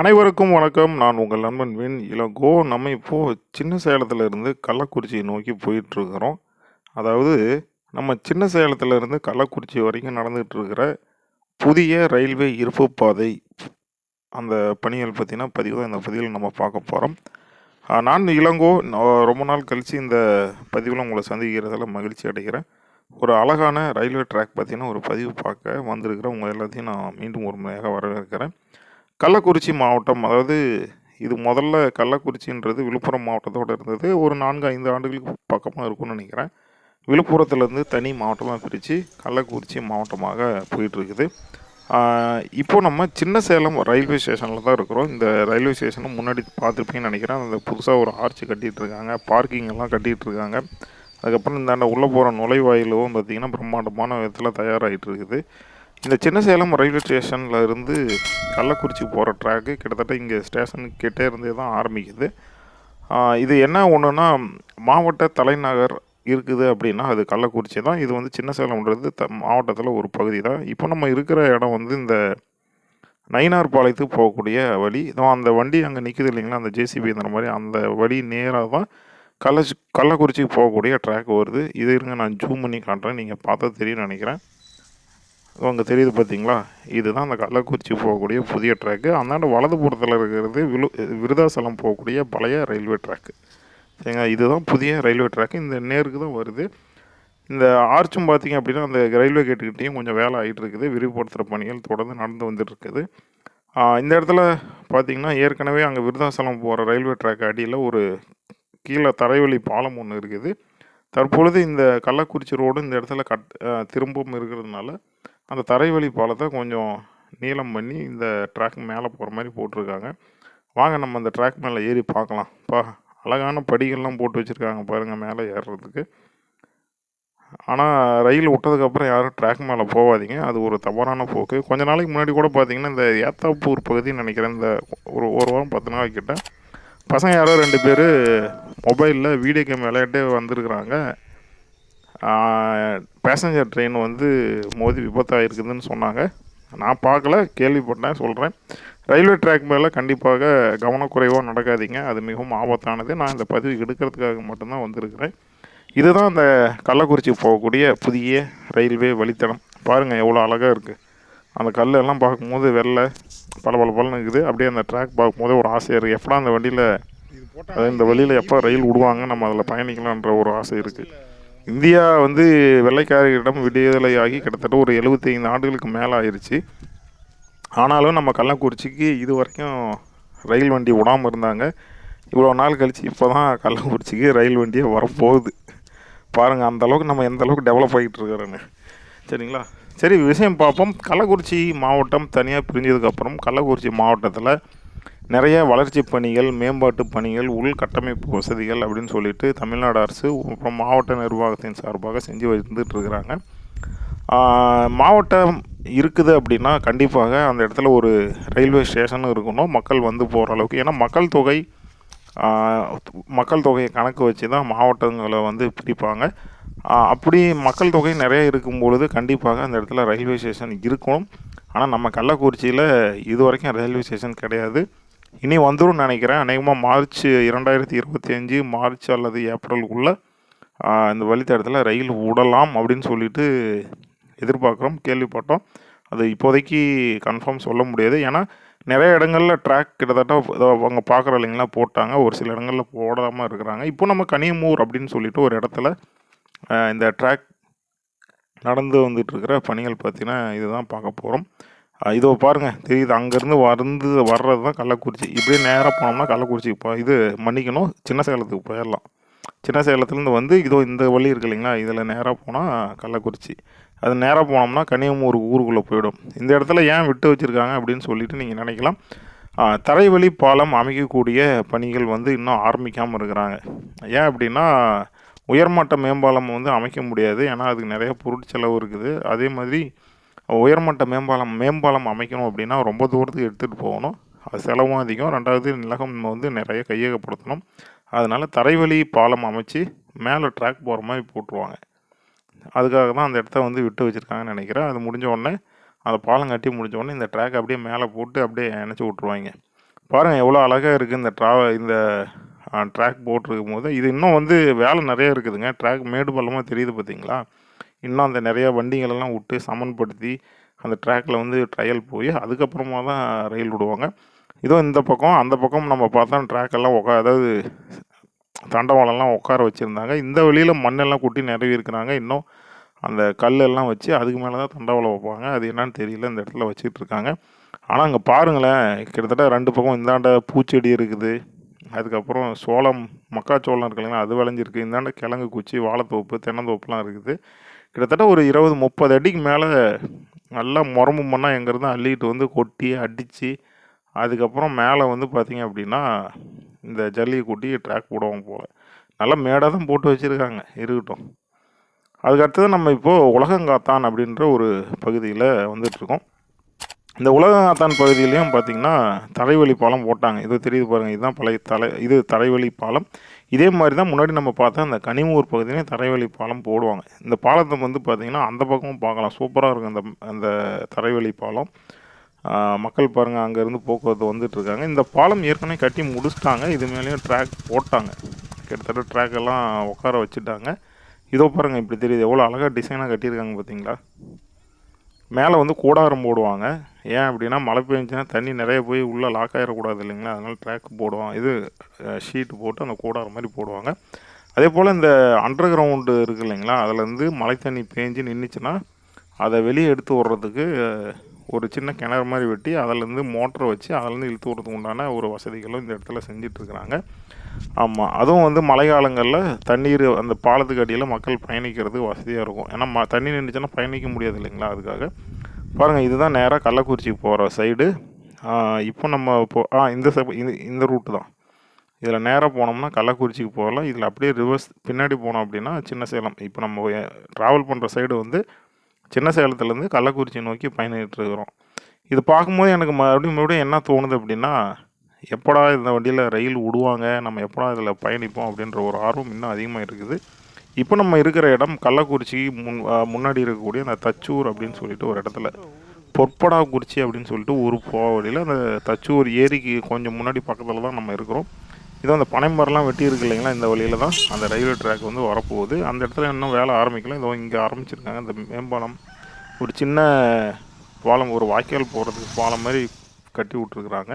அனைவருக்கும் வணக்கம். நான் உங்கள் நண்பன் வின் இலகோ நம்ம இப்போது சின்ன சேலத்தில் இருந்து கள்ளக்குறிச்சியை நோக்கி போயிட்டுருக்கிறோம். அதாவது நம்ம சின்ன சேலத்தில் இருந்து கள்ளக்குறிச்சி வரைக்கும் நடந்துகிட்ருக்கிற புதிய ரயில்வே இருப்பு பாதை அந்த பணிகள் பற்றின பதிவு தான் இந்த பதிவில் நம்ம பார்க்க போகிறோம் நான் இளங்கோ. ரொம்ப நாள் கழித்து இந்த பதிவில் உங்களை சந்திக்கிறதுல மகிழ்ச்சி அடைகிறேன். ஒரு அழகான ரயில்வே ட்ராக் பற்றின ஒரு பதிவு பார்க்க வந்திருக்கிறேன் உங்கள் எல்லாத்தையும் நான் மீண்டும் ஒரு முறையாக வரவேற்கிறேன். கள்ளக்குறிச்சி மாவட்டம் அதாவது இது முதல்ல கள்ளக்குறிச்சின்றது விழுப்புரம் மாவட்டத்தோடு இருந்தது. ஒரு நான்கு ஐந்து ஆண்டுகளுக்கு பக்கமாக இருக்கும்னு நினைக்கிறேன். விழுப்புரத்துலேருந்து தனி மாவட்டமாக பிரித்து கள்ளக்குறிச்சி மாவட்டமாக போயிட்டுருக்குது. இப்போ நம்ம சின்ன சேலம் ரயில்வே ஸ்டேஷனில் தான் இருக்கிறோம். இந்த ரயில்வே ஸ்டேஷனை முன்னாடி பார்த்துருப்பீங்கன்னு நினைக்கிறேன். அந்த புதுசாக ஒரு ஆர்ச் கட்டிகிட்டு இருக்காங்க பார்க்கிங் எல்லாம் கட்டிகிட்டு இருக்காங்க அதுக்கப்புறம் இந்தாண்ட உள்ளே போகிற நுழைவாயிலும் பார்த்திங்கன்னா பிரம்மாண்டமான விதத்தில் தயாராகிட்டு இருக்குது இந்த சின்ன சேலம் ரயில்வே ஸ்டேஷனில் இருந்து கள்ளக்குறிச்சி போகிற ட்ராக்கு கிட்டத்தட்ட இங்கே ஸ்டேஷனுக்கு கிட்டே இருந்தே தான் ஆரம்பிக்குது. இது என்ன ஒன்றுனா மாவட்ட தலைநகர் இருக்குது அப்படின்னா அது கள்ளக்குறிச்சி தான். இது வந்து சின்ன சேலம்ன்றது த மாவட்டத்தில் ஒரு பகுதி தான். இப்போ நம்ம இருக்கிற இடம் வந்து இந்த நயினார் பாளையத்துக்கு போகக்கூடிய வழி. இதோ அந்த வண்டி அங்கே நிற்குது இல்லைங்களா? அந்த ஜேசிபி இந்த மாதிரி அந்த வழி நேராக தான் கள்ள கள்ளக்குறிச்சிக்கு போகக்கூடிய ட்ராக் வருது. இது இருங்க நான் ஜூம் பண்ணி காட்டுறேன். நீங்கள் பார்த்தா தெரியும்னு நினைக்கிறேன். அங்கே தெரியுது பார்த்தீங்களா இதுதான் அந்த கள்ளக்குறிச்சி போகக்கூடிய புதிய ட்ராக்கு அந்தாண்ட வலதுபுறத்தில் இருக்கிறது விழு விருதாசலம் போகக்கூடிய பழைய ரயில்வே ட்ராக்கு சரிங்களா? இதுதான் புதிய ரயில்வே ட்ராக்கு இந்த நேருக்கு தான் வருது. இந்த ஆர்ச்சும் பார்த்தீங்க அப்படின்னா அந்த ரயில்வே கேட்டுக்கிட்டேயும் கொஞ்சம் வேலை ஆகிட்டு இருக்குது. விரிவுபடுத்துகிற பணிகள் தொடர்ந்து நடந்து வந்துட்டு இருக்குது இந்த இடத்துல பார்த்தீங்கன்னா ஏற்கனவே அங்கே விருதாசலம் போகிற ரயில்வே ட்ராக் அடியில் ஒரு கீழே தரைவழி பாலம் ஒன்று இருக்குது. தற்பொழுது இந்த கள்ளக்குறிச்சி ரோடு இந்த இடத்துல கட் திரும்பவும் இருக்கிறதுனால அந்த தரைவழி பாலத்தை கொஞ்சம் நீளம் பண்ணி இந்த ட்ராக் மேலே போகிற மாதிரி போட்டிருக்காங்க. வாங்க நம்ம அந்த ட்ராக் மேலே ஏறி பார்க்கலாம். பா அழகான படிகள்லாம் போட்டு வச்சுருக்காங்க பாருங்கள் மேலே ஏறுறதுக்கு ஆனால் ரயில் விட்டதுக்கப்புறம் யாரும் ட்ராக் மேலே போகாதீங்க. அது ஒரு தவறான போக்கு. கொஞ்ச நாளைக்கு முன்னாடி கூட பார்த்தீங்கன்னா இந்த ஏத்தாப்பூர் பகுதின்னு நினைக்கிறேன் இந்த ஒரு ஒரு வாரம் பத்து நாள் கிட்ட. பசங்க யாரோ ரெண்டு பேர் மொபைலில் வீடியோ கேம் விளையாட்டே வந்திருக்கிறாங்க. பேசஞ்சர் ட்ரெயின் வந்து மோதி விபத்தாயிருக்குதுன்னு சொன்னாங்க. நான் பார்க்கல கேள்விப்பட்டேன் சொல்கிறேன் ரயில்வே ட்ராக் மேலே கண்டிப்பாக கவனக்குறைவாக நடக்காதீங்க. அது மிகவும் ஆபத்தானது. நான் இந்த பதிவு எடுக்கிறதுக்காக மட்டும்தான் வந்திருக்கிறேன். இதுதான் அந்த கள்ளக்குறிச்சி போகக்கூடிய புதிய ரயில்வே வழித்தடம். பாருங்கள் எவ்வளோ அழகாக இருக்குது அந்த கல் எல்லாம் பார்க்கும்போது வெள்ளை பல பல பலன்னு இருக்குது. அப்படியே அந்த ட்ராக் பார்க்கும்போது ஒரு ஆசையாக இருக்குது எப்படா அந்த வண்டியில் அதாவது இந்த வழியில் எப்போ ரயில் விடுவாங்க நம்ம அதில் பயணிக்கலான்ற ஒரு ஆசை இருக்குது இந்தியா வந்து வெள்ளைக்காரர்களிடம் விடுதலையாகி கிட்டத்தட்ட ஒரு 75 ஆண்டுகளுக்கு மேலே ஆயிடுச்சு ஆனாலும் நம்ம கள்ளக்குறிச்சிக்கு இது வரைக்கும் ரயில் வண்டி விடாமல் இருந்தாங்க. இவ்வளோ நாள் கழிச்சு இப்போ தான் கள்ளக்குறிச்சிக்கு ரயில் வண்டியே வரப்போகுது. பாருங்கள் அந்த அளவுக்கு நம்ம எந்த அளவுக்கு டெவலப் ஆகிட்டு இருக்கிறோன்னு சரிங்களா? சரி விஷயம் பார்ப்போம். கள்ளக்குறிச்சி மாவட்டம் தனியாக பிரிஞ்சதுக்கப்புறம் கள்ளக்குறிச்சி மாவட்டத்தில் நிறைய வளர்ச்சி பணிகள் மேம்பாட்டு பணிகள் உள்கட்டமைப்பு வசதிகள் அப்படின்னு சொல்லிட்டு தமிழ்நாடு அரசு அப்புறம் மாவட்ட நிர்வாகத்தின் சார்பாக செஞ்சு வந்துட்டு இருக்கிறாங்க. மாவட்டம் இருக்குது அப்படின்னா கண்டிப்பாக அந்த இடத்துல ஒரு ரயில்வே ஸ்டேஷனும் இருக்கணும். மக்கள் வந்து போகிற அளவுக்கு. ஏன்னா மக்கள் தொகை மக்கள் தொகையை கணக்கு வச்சு தான் மாவட்டங்களை வந்து பிரிப்பாங்க. அப்படி மக்கள் தொகை நிறைய இருக்கும் பொழுது கண்டிப்பாக அந்த இடத்துல ரயில்வே ஸ்டேஷன் இருக்கணும். ஆனால் நம்ம கள்ளக்குறிச்சியில் இது வரைக்கும் ரயில்வே ஸ்டேஷன் கிடையாது. இனி வந்துடும் நினைக்கிறேன். அநேகமாக மார்ச் இரண்டாயிரத்தி இருபத்தி அஞ்சு மார்ச் அல்லது ஏப்ரலுக்குள்ளே இந்த வழித்தடத்தில் ரயில் விடலாம் அப்படின்னு சொல்லிட்டு எதிர்பார்க்குறோம் கேள்விப்பட்டோம். அது இப்போதைக்கு கன்ஃபார்ம் சொல்ல முடியாது. ஏன்னா நிறைய இடங்களில் ட்ராக் கிட்டத்தட்ட அவங்க பார்க்குற இல்லைங்களா போட்டாங்க. ஒரு சில இடங்களில் போடாமல் இருக்கிறாங்க. இப்போ நம்ம கனியமூர் அப்படின்னு சொல்லிட்டு ஒரு இடத்துல இந்த ட்ராக் நடந்து வந்துட்டுருக்கிற பணிகள் பார்த்திங்கன்னா இதுதான் பார்க்க போகிறோம் இதோ பாருங்கள் தெரியுது. அங்கேருந்து வந்து வர்றது தான் கள்ளக்குறிச்சி. இப்படியே நேராக போனோம்னா கள்ளக்குறிச்சி இப்போ இது மன்னிக்கணும். சின்ன சேலத்துக்கு போயிடலாம். சின்ன சேலத்துலேருந்து வந்து இதோ இந்த வழி இருக்கு இல்லைங்களா? இதில் நேராக போனால் கள்ளக்குறிச்சி. அது நேராக போனோம்னா கன்னியாகுமரி ஊருக்குள்ளே போயிடும். இந்த இடத்துல ஏன் விட்டு வச்சுருக்காங்க அப்படின்னு சொல்லிட்டு நீங்கள் நினைக்கலாம். தரைவழி பாலம் அமைக்கக்கூடிய பணிகள் வந்து இன்னும் ஆரம்பிக்காமல் இருக்கிறாங்க. ஏன் அப்படின்னா உயர்மட்ட மேம்பாலம் வந்து அமைக்க முடியாது. ஏன்னா அதுக்கு நிறைய பொருட்செலவு இருக்குது. அதே மாதிரி உயர்மட்ட மேம்பாலம் மேம்பாலம் அமைக்கணும் அப்படின்னா ரொம்ப தூரத்துக்கு எடுத்துகிட்டு போகணும். அது செலவும் அதிகம். ரெண்டாவது நிலகம் வந்து நிறைய கையகப்படுத்தணும். அதனால் தரைவழி பாலம் அமைச்சு மேலே ட்ராக் போகிற மாதிரி போட்டுருவாங்க. அதுக்காக தான் அந்த இடத்த வந்து விட்டு வச்சுருக்காங்கன்னு நினைக்கிறேன். அது முடிஞ்ச உடனே அந்த பாலம் கட்டி முடிஞ்ச உடனே இந்த ட்ராக் அப்படியே மேலே போட்டு அப்படியே இணைச்சி விட்ருவாங்க பாருங்கள் எவ்வளோ அழகாக இருக்குது இந்த ட்ரா இந்த ட்ராக் போட்டிருக்கும் போது. இது இன்னும் வந்து வேலை நிறைய இருக்குதுங்க. ட்ராக் மேடு பள்ளமாக தெரியுது பார்த்தீங்களா இன்னும் அந்த நிறையா வண்டிகளெல்லாம் விட்டு சமன்படுத்தி அந்த ட்ராக்கில் வந்து ட்ரையல் போய் அதுக்கப்புறமா தான் ரயில் விடுவாங்க. இதோ இந்த பக்கம் அந்த பக்கம் நம்ம பார்த்தா ட்ராக்கெல்லாம் உட்கா உக்கா அதாவது தண்டவாளம்லாம் உட்கார வச்சுருந்தாங்க. இந்த வழியில் மண்ணெல்லாம் கொட்டி நிறைய இருக்கிறாங்க. இன்னும் அந்த கல்லெல்லாம் வச்சு அதுக்கு மேலே தான் தண்டவாளம் வைப்பாங்க. அது என்னன்னு தெரியல இந்த இடத்துல வச்சுட்டு இருக்காங்க. ஆனால் அங்கே பாருங்களேன் கிட்டத்தட்ட ரெண்டு பக்கம் இந்தாண்ட பூச்செடி இருக்குது. அதுக்கப்புறம் சோளம் மக்காச்சோளம் இருக்கு இல்லைங்களா அது விளைஞ்சிருக்கு. இந்தாண்ட கிழங்கு குச்சி வாழைத்தோப்பு தென்னந்தோப்புலாம் இருக்குது. கிட்டத்தட்ட ஒரு இருபது முப்பது அடிக்கு மேலே நல்லா முரம்பு மண்ணாக எங்கேருந்து அள்ளிட்டு வந்து கொட்டி அடித்து அதுக்கப்புறம் மேலே வந்து பார்த்திங்க அப்படின்னா இந்த ஜல்லியை கொட்டி ட்ராக் போடுவாங்க போல். நல்லா மேடாக தான் போட்டு வச்சுருக்காங்க இருக்கட்டும். அதுக்கடுத்தது நம்ம இப்போது உலகங்காத்தான் அப்படின்ற ஒரு பகுதியில் வந்துட்டுருக்கோம். இந்த உலகங்காத்தான் பகுதியிலையும் பார்த்திங்கன்னா தலைவலி பாலம் போட்டாங்க. இது தெரியுது பாருங்கள் இதுதான் பழைய தலை இது தலைவலி பாலம். இதே மாதிரி தான் முன்னாடி நம்ம பார்த்தா அந்த கனிமூர் பகுதியிலே தரைவழி பாலம் போடுவாங்க. இந்த பாலத்தை வந்து பார்த்திங்கன்னா அந்த பக்கமும் பார்க்கலாம். சூப்பராக இருக்கும் அந்த அந்த தரைவழி பாலம். மக்கள் பாருங்கள் அங்கேருந்து போக்குவரத்து வந்துட்டு இருக்காங்க. இந்த பாலம் ஏற்கனவே கட்டி முடிச்சிட்டாங்க. இது மேலேயும் ட்ராக் போட்டாங்க. கிட்டத்தட்ட ட்ராக் எல்லாம் உட்கார வச்சுட்டாங்க. இதோ பாருங்கள் இப்படி தெரியுது. எவ்வளோ அழகாக டிசைனாக கட்டியிருக்காங்க பார்த்தீங்களா? மேலே வந்து கூடாரம் போடுவாங்க. ஏன் அப்படின்னா மழை பெஞ்சுன்னா தண்ணி நிறைய போய் உள்ளே லாக் ஆகிடக்கூடாது இல்லைங்களா? அதனால் ட்ராக் போடுவாங்க. இது ஷீட்டு போட்டு அந்த கூடாரம் மாதிரி போடுவாங்க. அதே போல் இந்த அண்டர் கிரவுண்டு இருக்குது இல்லைங்களா அதுலேருந்து மழை தண்ணி பேஞ்சு நின்றுச்சுன்னா அதை வெளியே எடுத்து விட்றதுக்கு ஒரு சின்ன கிணறு மாதிரி வெட்டி அதிலேருந்து மோட்டரை வச்சு அதிலேருந்து இழுத்து விட்றதுக்கு உண்டான ஒரு வசதிகளும் இந்த இடத்துல செஞ்சிட்ருக்குறாங்க ஆமாம் அதுவும் வந்து மழை காலங்களில் தண்ணீர் அந்த பாலத்துக்கு அடியில் மக்கள் பயணிக்கிறதுக்கு வசதியாக இருக்கும். ஏன்னா ம தண்ணி நின்றுச்சுன்னா பயணிக்க முடியாது இல்லைங்களா அதுக்காக? பாருங்கள் இதுதான் நேராக கள்ளக்குறிச்சிக்கு போகிற சைடு இப்போ நம்ம இப்போ ஆ இந்த சை- இந்த இந்த ரூட்டு தான். இதில் நேராக போனோம்னா கள்ளக்குறிச்சிக்கு போகலாம். இதில் அப்படியே ரிவர்ஸ் பின்னாடி போனோம் அப்படின்னா சின்ன சேலம் இப்போ நம்ம ட்ராவல் பண்ணுற சைடு வந்து சின்ன சேலத்துலேருந்து கள்ளக்குறிச்சி நோக்கி பயணிட்டு இருக்கிறோம். இது பார்க்கும்போது எனக்கு மறுபடியும் மறுபடியும் என்ன தோணுது அப்படின்னா எப்படா இந்த வண்டியில் ரயில் விடுவாங்க நம்ம எப்படா இதில் பயணிப்போம்? அப்படின்ற ஒரு ஆர்வம் இன்னும் அதிகமாக இருக்குது. இப்போ நம்ம இருக்கிற இடம் கள்ளக்குறிச்சி முன் முன்னாடி இருக்கக்கூடிய அந்த தச்சூர் அப்படின்னு சொல்லிட்டு ஒரு இடத்துல. பொற்படாக்குறிச்சி அப்படின்னு சொல்லிட்டு ஊர் போக வழியில் அந்த தச்சூர் ஏரிக்கு கொஞ்சம் முன்னாடி பக்கத்தில் தான் நம்ம இருக்கிறோம். இதோ அந்த பனைமரம்லாம் வெட்டி இருக்கு இல்லைங்களா? இந்த வழியில் தான் அந்த ரயில்வே ட்ராக் வந்து வரப்போகுது. அந்த இடத்துல இன்னும் வேலை ஆரம்பிக்கல. இதோ இங்கே ஆரம்பிச்சிருக்காங்க. இந்த மேம்பாலம் ஒரு சின்ன பாலம் ஒரு வாய்க்கால் போகிறதுக்கு பாலம் மாதிரி கட்டி விட்ருக்குறாங்க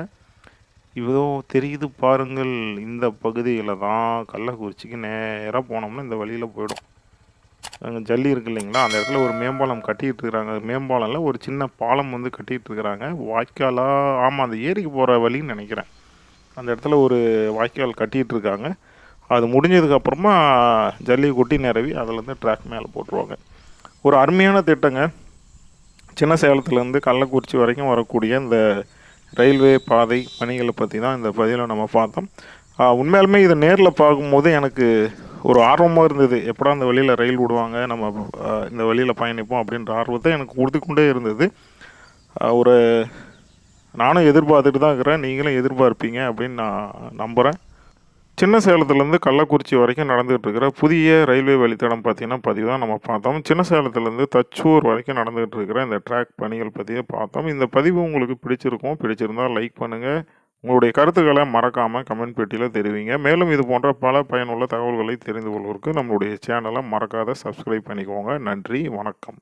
இதோ தெரியுது பாருங்கள் இந்த பகுதியில் தான் கள்ளக்குறிச்சிக்கு நேராக போனோம்னா இந்த வழியில் போயிடும். அங்கே ஜல்லி இருக்கு இல்லைங்களா? அந்த இடத்துல ஒரு மேம்பாலம் கட்டிகிட்டு இருக்கிறாங்க மேம்பாலமில் ஒரு சின்ன பாலம் வந்து கட்டிகிட்டு இருக்கிறாங்க வாய்க்காலாக ஆமாம் அந்த ஏரிக்கு போகிற வழின்னு நினைக்கிறேன். அந்த இடத்துல ஒரு வாய்க்கால் கட்டிகிட்டு இருக்காங்க. அது முடிஞ்சதுக்கப்புறமா ஜல்லி கொட்டி நிரவி அதுலேருந்து ட்ராக் மேலே போட்டுருவாங்க. ஒரு அருமையான திட்டங்க. சின்ன சேலத்துலேருந்து கள்ளக்குறிச்சி வரைக்கும் வரக்கூடிய இந்த ரயில்வே பாதை பணிகளை பற்றி தான் இந்த பதிவில் நம்ம பார்த்தோம். உண்மையாலுமே இதை நேரில் பார்க்கும்போது எனக்கு ஒரு ஆர்வமாக இருந்தது. எப்படா இந்த வழியில் ரயில் விடுவாங்க நம்ம இந்த வழியில் பயணிப்போம் அப்படின்ற ஆர்வத்தை எனக்கு கொடுத்துக்கொண்டே இருந்தது. ஒரு நானும் எதிர்பார்த்துட்டு தான் இருக்கிறேன். நீங்களும் எதிர்பார்ப்பீங்க அப்படின்னு நான் நம்புகிறேன் சின்ன சேலத்துலேருந்து கள்ளக்குறிச்சி வரைக்கும் நடந்துகிட்டு இருக்கிற புதிய ரயில்வே வழித்தடம் பார்த்தீங்கன்னா பதிவு தான் நம்ம பார்த்தோம். சின்ன சேலத்துலேருந்து தச்சூர் வரைக்கும் நடந்துகிட்டு இருக்கிற இந்த ட்ராக் பணிகள் பற்றியே பார்த்தோம். இந்த பதிவு உங்களுக்கு பிடிச்சிருக்கும் பிடிச்சிருந்தால் லைக் பண்ணுங்கள் உங்களுடைய கருத்துக்களை மறக்காமல் கமெண்ட் பெட்டியில் தெரிவிங்க. மேலும் இது போன்ற பல பயனுள்ள தகவல்களை தெரிந்து கொள்வதற்கு நம்மளுடைய சேனலை மறக்காத சப்ஸ்கிரைப் பண்ணிக்கோங்க. நன்றி வணக்கம்.